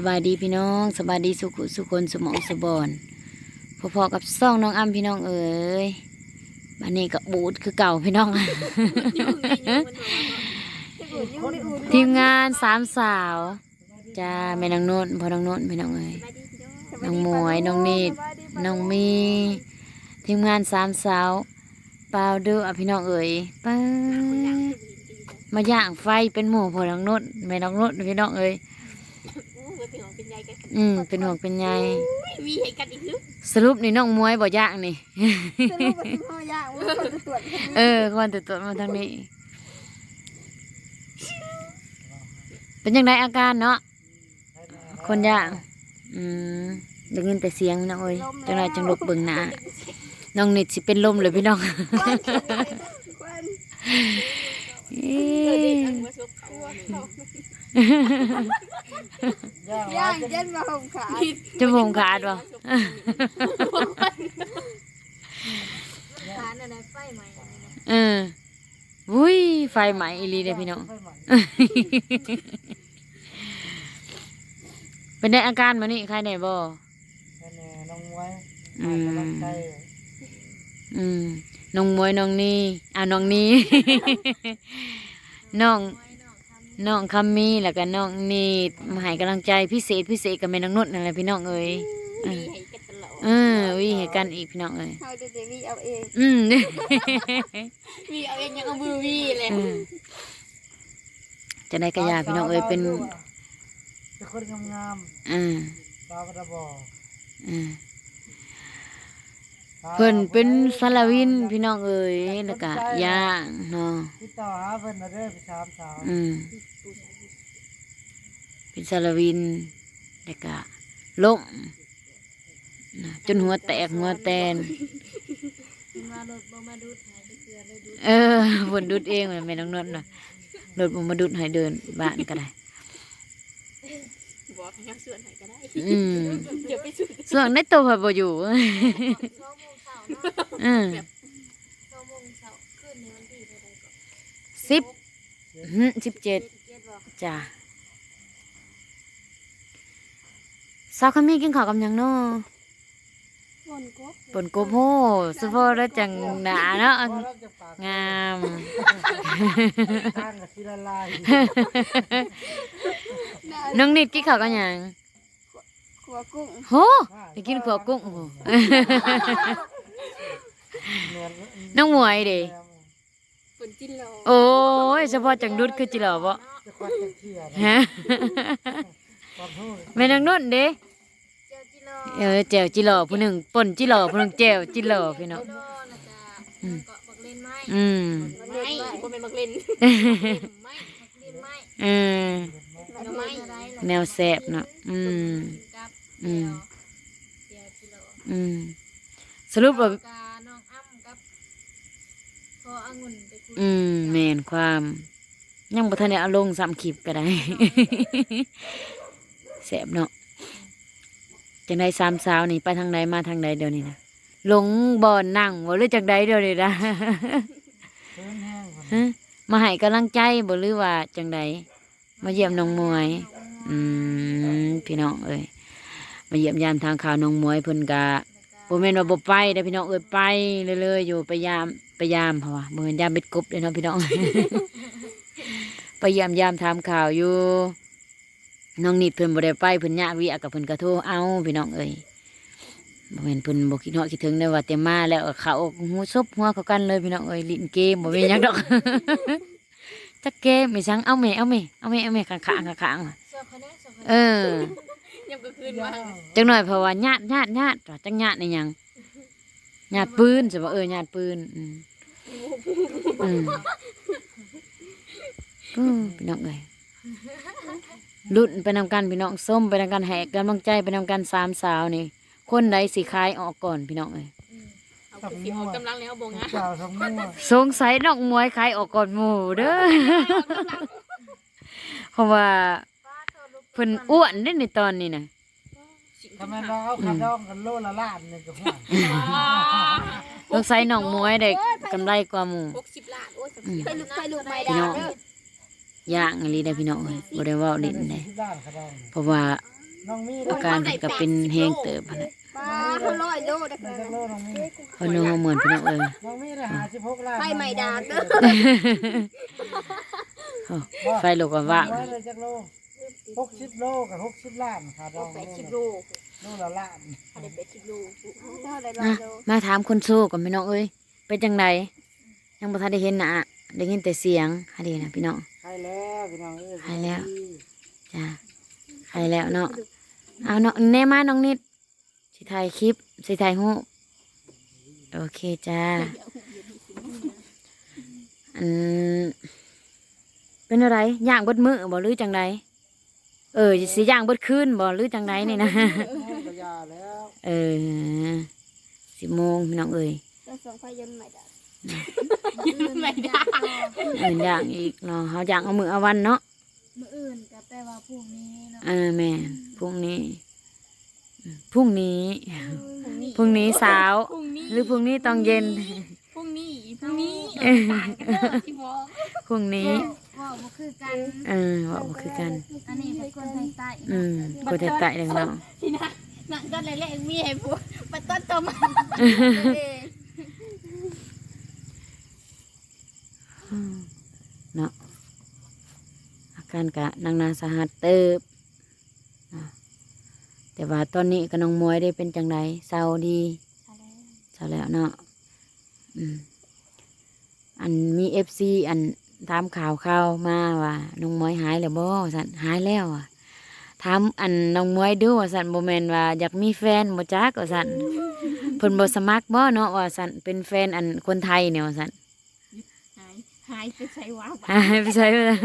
สบายดีพี่น้องสบายดีสุขสุคนสมองสบอนพอๆกับซ่องน้องอ้ำพี่น้องเอ๋ยบันนี้ก็บูดคือเก่าพี่น้องทีมงานสามสาวจ้าแม่นางโนนพอน้องโนนพี่น้องเอ๋ยน้องมวยน้องนิดน้องมีทีมงานสามสาวเปล่าด้อพี่น้องเอ๋ยป้ามาย่างไฟเป็นหมู่พอน้องโนนแม่น้องโนนพี่น้องเอ๋ย อืมเป็นห่วงเป็นใยมีเหตุการณ์อีกหรือสรุปนี่น้องมวยบ่ยากนี่ สรุปว่าสิพ่อยากว่าคนจะตรวจเออควรติดตัวมาทางนี้ เป็นยังไงอาการเนาะคนยากอืมได้ยินแต่เสียงนะโอ้ยจังไรจังลกเบิ่งหน้าน้องนิดสิเป็นลมเลยพี่น้องควันอิ๊เออเด็กยอันมาชกเขา ย่างเย็นมาห่มขาจมูกขาดบ่ขาเนี่ยนะไฟไหมเออวุ้ยไฟไหม้อีหลีเด้อพี่น้องเป็นได้อาการมานี่ใครได้บ่แน่น้องมวยอืให้กำลังมใจอืมน้องมวยน้องนี่อ่าน้องนี่น้อง น้องคำมีแล้วก็น้องนี่มาให้กำลังใจพิเศษพิเศษกับแม่น้องนุชนั่นแหละพี่น้องเอ้ยมีให้กันตลอดเออวิเหตุกันอีกพี่น้องเอ้ยเขาจะเดวีเอาเองอืมมีเอาเองยังเอามือวีเลยเออจะได้กระยาพี่น้องเอ้ยเป็นเป็นคนงามอ่าๆดาวกระบอกอ่า เพิ่นเป็นสารวินพี่น้องเอ้ยแล้วก็ย่างเนาะติดต่อหาเพิ่นมาเด้อพี่สามสาวอืมเป็นสารวินแล้วก็ล้มนะจนหัวแตกหัวแตนมารถบ่มาดูดหายเกลือเลยดูดเออฝนดุดเองเลยแม่น้องนนท์น่ะรถมันมาดุดให้เดินบ้านก็ได้บอกให้ยังส่วนไหนก็ได้อืมเดี๋ยวไปสุดส่วนในตัวพอบ่อยู่สองโมง เช้าเนาะอืมสองโมงเช้าขึ้นในวันที่เท่าไหร่ก็สิบหึสิบเจ็ดเจ็ดบอกจ้ะสาวขมีกินข้าวกับหยังเนาะคนกบปนโกโพสุโพแล้วจังหนาเนาะพอเราจะปากงามข้างกับทีละลายน้องนิดกินข้าวกับหยังขัวกุ้งโหไปกินขัวกุ้งโหเหมือ นน้องหมวยเด้ฝนจิ้นโลโอ้ยเฉพาะจังดุดคือจิหล่อบ่จะควัดจะเที่ยนะฮะความพูดแม่นางนุ่นเด้เจ้าจิ้นโลเออแจวจิหล่อผู้หนึ่งป่นจิหล่อผู้หนึ่งแจวจิหล่อพี่น้องโลแล้วก็เกาะบักเล่นไม้อืมไม่บ่เป็นบักเล่นไม่บักเล่นไม้เออบักไม้อะไรแนวแสบเนาะอืมกับอืมเดียวจิโลอืม สรุปว่า กาน้องอ้ำกับพอองุ่นไปคุยอืมแม่นความ ยังบ่ทันได้เอาลงซ้ำคลิปก็ได้ แสบเนาะจังได๋สามสาวนี่ไปทางใดมาทางใดเดี๋ยวนี้นะหลงบ่อนนั่งบ่หรือจังใดเดี๋ยวนี้นะ เพิ่นแห้งฮะมาให้กำลังใจบ่หรือว่าจังใดมาเยี่ยมน้องมวย อืมพี่น้องเอ้ยมาเยี่ยมยามทางข่าวน้องมวยเพิ่นกะ บ่แม่นว่าบ่ไปเด้อพี่น้องเอ้ยไปเรื่อยๆอยู่ไปยามไปยามเพราะว่าบ่แม่นยามเบ็ดกบเด้อเนาะพี่น้องไปยามยามถามข่าวอยู่น้องนิดเพิ่นบ่ได้ไปเพิ่นยากวิกับเพิ่นก็โทรเอาพี่น้องเอ้ยบ่แม่นเพิ่นบ่คิดฮอดคิดถึงได้ว่าแต่มาแล้วเขาหูซบหัวเขากันเลยพี่น้องเอ้ยลิ้นเกมบ่มีหยังดอก จักเกมไม่ซังเอาแม่เอาแม่เอาแม่เอาแม่ข้างๆข้างๆว่ะเสื้อคนนี้เสื้อ คนเออยังก็คืนมาจังหน่อยเพราะว่าญาติญาติญาติว่าจังญาติในหยังญาติปืนใช่ป่ะเออญาติปืนอืมอืมอืมพี่น้องเอ้ยรุ่นไปนำกันพี่น้องส้มไปนำกันแหกกำลังใจไปนำกันสามสาวนี่ คนใดสิคายออกก่อนพี่น้องเอ้ยเอาคือสิออกกำลังแล้วบงอะเจ้าสมมั่วสงสัยน้องมวยคายออกก่อนหมู่เด้อเพราะว่า เพิ่นอ้วนเด้ในตอนนี้น่ะทำไมเราเอาขาดองกันโลละล้านหนึงกับหัวสงสัยน้องมวยได้กำไรกว่าหมู่หกสิบล้านโอ้ยไปลูกไปลูกไม่พี่ได้น้องเด้อย่างอีหลีได้อพี่น้องเอ้ยบ่ได้เว้าเล่นได้ที่ด้านขาดองเพราะว่าน้องมีอาการเพิ่นก็เป็นแฮงเติบหั่นแหละปลาเขาร้อยโลได้ขได้นาดจักนั้นโลน้องมีเขาโนเหมือนพี่น้องเอ้ยน้องมีได้หาสิบหกล้านไฟไหม้ดากเด้อโอ้ไฟลุกว่าว่าง ร้อยเลยจักโล หกสิบโลกับหกสิบล้านขาดองแปดสิบโลโลละล้านอันนี้แปดสิบโลเท่าไรร้อนะยโลมาถามคนโซ่ก่อนพี่น้องเอ้ยเป็นจังไดยังบ่ทันได้เห็นหน้าได้ยินแต่เสียงหาดีนะพี่น้องใครแล้วพี่น้องเอ้ยใครแล้วจ้าใครแล้วเนาะเอาเนาะแน่มาน้องนิดสิถ่ายคลิปสิถ่ายรูปโอเคจ้าอันเป็นอะไรย่างเบดมือบ่หรือจังได เออสิย่างเบดคืนบ่หรือจังไดนี่นะกระยาแล้วเออสิบโมงพี่น้องเอ้ยเราส่งไฟยนต์ใหม่ดากไม่ได้เอินย่างอีกเนาะเขาย่างเอามือเอาวันเนาะมื้ออื่นก็แปลว่าพรุ่งนี้เนาะเออแม่นพรุ่งนี้อืมพรุ่งนี้พรุ่งนี้พรุ่งนี้เช้าพรุ่งนี้หรือพรุ่งนี้ตอนเย็นพรุ่งนี้พรุ่งนี้เออต่างกันเด้อที่บอกพรุ่งนี้ ว่าบ่คือกันเออว่าบ่คือกัน อันนี้เป็นคนไทยใต้อืมกูจะไต่ดังเนาะที่นะนั่งต้นแรกๆมีให้ผัวมาต้นตมเนาะอาการกะนางนาสาหัสเติบอะแต่ว่าตอนนี้ก็น้องมวยได้เป็นจังไดเศร้าดีเศร้าแล้วเนาะอืมอันมีเอฟซีอัน ถามข่าวข่าวมาว่าน้องมวยหายแล้วบ่สันหายแล้วอะถามอันน้องมวยดูว่าสันโมเมนว่าอยากมีแฟนบ่จักว่าสันเพิ่นบ่สมัครบ่เนาะว่าสันเป็นแฟนอันคนไทยเนี่ยว่าสันหายหายไปใช้ว้าวหายไปใช่ไหมล่ะ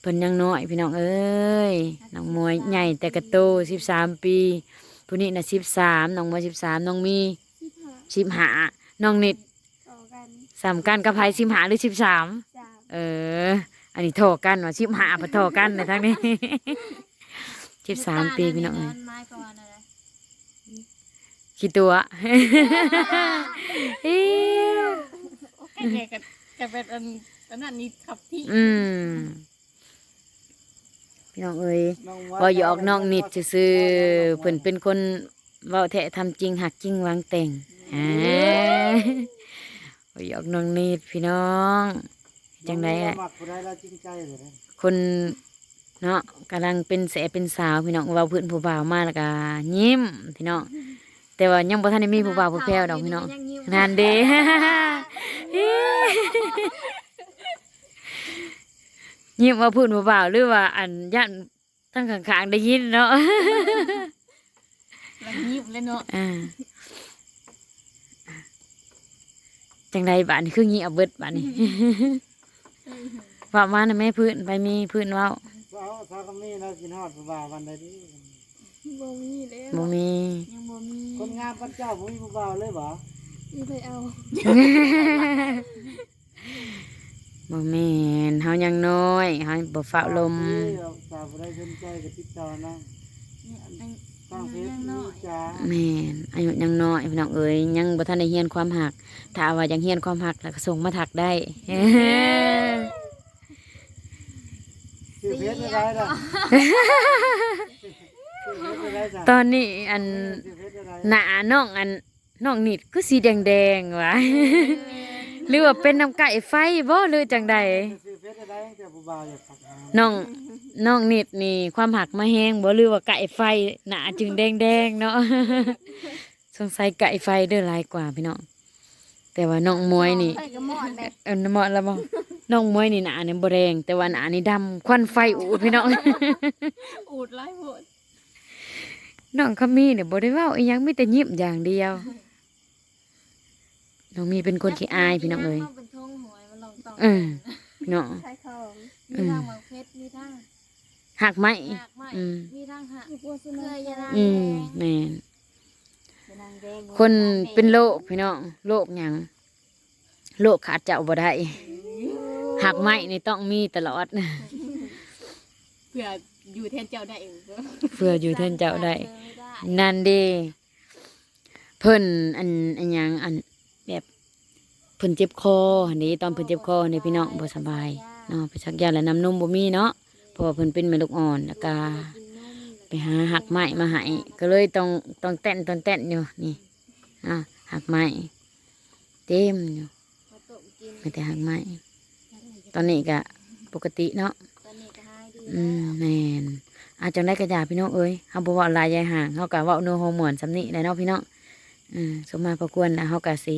เพิ่นยังน้อยพี่น้องเอ้ยน้องมวยใหญ่แต่กระโตสิบสามปีผู้นี้น่ะสิบสามน้องมวยสิบสามน้องมีสิบห้าน้องนิดต่อกัน สามกันกับไผสิบห้าหรือสิบสาม สามเออ อันนี้โทอกันว่าสิบห้าพอโทอกันในทั้งนี้สิบสามปีพี่น้องเอ้ยไม้ประมาณอะไรขี้ตัวอิ๊วแค่ๆกันจะเป็นอันอันนั้นนี่ขับที่อืมพี่น้องเอ้ยน้องบ่หยอกน้องนิดซื่อๆเพิ่นเป็นคนเว้าแท้ทำจริงหักจริงวางแต่งอ่า บ่หยอกน้องนิดพี่น้องจังไดน้อะองมักผู้ใดเราจริงใจเลยนะคนเนาะกำลังเป็นแสเป็นสาวพี่น้องเว้าเพื้นผู้บ่าวมาแล้วก็ยิ้มพี่น้องแต่ว่ายังบ่ทันได้มีผู้บ่าวผู้แพ้วดอกพี่น้องยังยิ้มนั่นเด้ ยิ้มว่าพูดผู้บ่าวหรือว่าอันย่านทั้งข้างๆได้ยินเนาะยังยิ้มเลยเนาะ อ่า จังใดบ้านนี่คืองี้เอาเบิดบ้านนี่ว่ามานะแม่พื้นไปมีพื้นเว้าว่าเอาถ้าก็มีเรากินฮอดผู้บ่าววันใดดีบ่มีแล้วบ่มียังบ่มีคนงามพระเจ้าบ่มีผู้บ่าวเลยบ่มีไปเอาบ่แม่นเฮายังน้อยเฮาบ่ฟ้าวลมเอาสาวผู้ใดสนใจก็ติดต่อนะ ยังทางเฟซบุ๊กจ้าแม่นอายุยังน้อยพี่น้องเอ้ยยังบ่ทันได้เรียนความหัก ถ้าว่ายังเรียนความหักแล้วก็ส่งมาถักได้ชื่อเพจอะไรล่ะชื่อเพจอะไรจ้ะตอนนี้อันชื่อเพจอะไรหน้าน้องอันน้องนิดก็สีแดงๆว่ะหรือว่าเป็นน้ำไก่ไฟบ่หรือจังใด ชื่อ เพจอะไรแต่ผู้บ่าวอยากทักหาน้องน้องนิดนี่ความหักมาแห้งบ่หรือว่าไก่ไฟหนาจึงแดงๆเนาะ สงสัยไก่ไฟเด้อหลายกว่าพี่น้องแต่ว่าน้องมวยนี่ไปก็หมอนแบบเออเหมาะแล้วบ่ น้องมวยนี่หนาเนี่ยบ่แดงแต่ว่าหนานี่ดำควันไฟอูดพี่น้อง อูดไล่โหดน้องเขามีเนี่ยบ่ได้เว้าอีหยังมีแต่ยิ้มอย่างเดียว น้องมีเป็นคนขี้อายพี่น้องเอ้ยข้าเป็นทงหวยมันลองตองเออ พี่น้องขายของมีทางหมากเพชรมีทางหักไหมหากไม้อืมมีทางหักมีพวกสุเคนัขยยานาอืมแดงแม่นนางแดงคนเป็นโรคพี่น้องโรคหยังโรคขาดเจ้าบ่ได้หักไหมนี่ต้องมีตลอดเพื่ออยู่แทนเจ้าได้เองเพื่ออยู่แทนเจ้าได้เจอไม่ได้นั่นเด้เพิ่นอันอันหยังอันแบบ เพิ่นเจ็บคอนนี้ตอนเพิ่นเจ็บคอนี่พี่น้องบ่สบายเนาะไปชักยาและน้ำนมบ่มีเนาะเพอเพิ่นเป็นแม่ลูกอ่อนแล้วก็ไปหาหักไม้มาให้ก็เลยต้องต้องเต้นต้องเต้นอยู่นี่อะหักไม้เต็มอยู่มาต้มกินไม่แต่หักไม้ตอนนี้ก็ปกติเนาะอืมแมนอาจจะได้กระยาพี่น้องเอ้ยเฮาบ่เว้าลายยายห่างเฮาก็เว้าเนื้อฮอร์โมนสำนี้แหละเนาะพี่น้องอืมสมมาประกวนนะเฮาก็สิ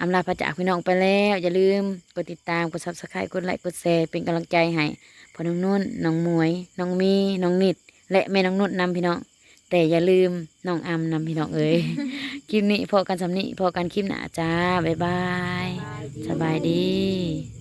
อำลาพระจากพี่น้องไปแล้ว อย่าลืมกดติดตาม กดซับสไครต์กดไลค์ กดแชร์ เป็นกำลังใจให้พ่อน้องนุ่น น้องมวย น้องมี น้องนิด และแม่น้องนุ่นนำพี่น้อง แต่อย่าลืมน้องอำนำพี่น้องเอ้ยคลิปนี้พอกันสำนี้พอกันคลิปหน้าจ้า บ๊ายบาย สบายดี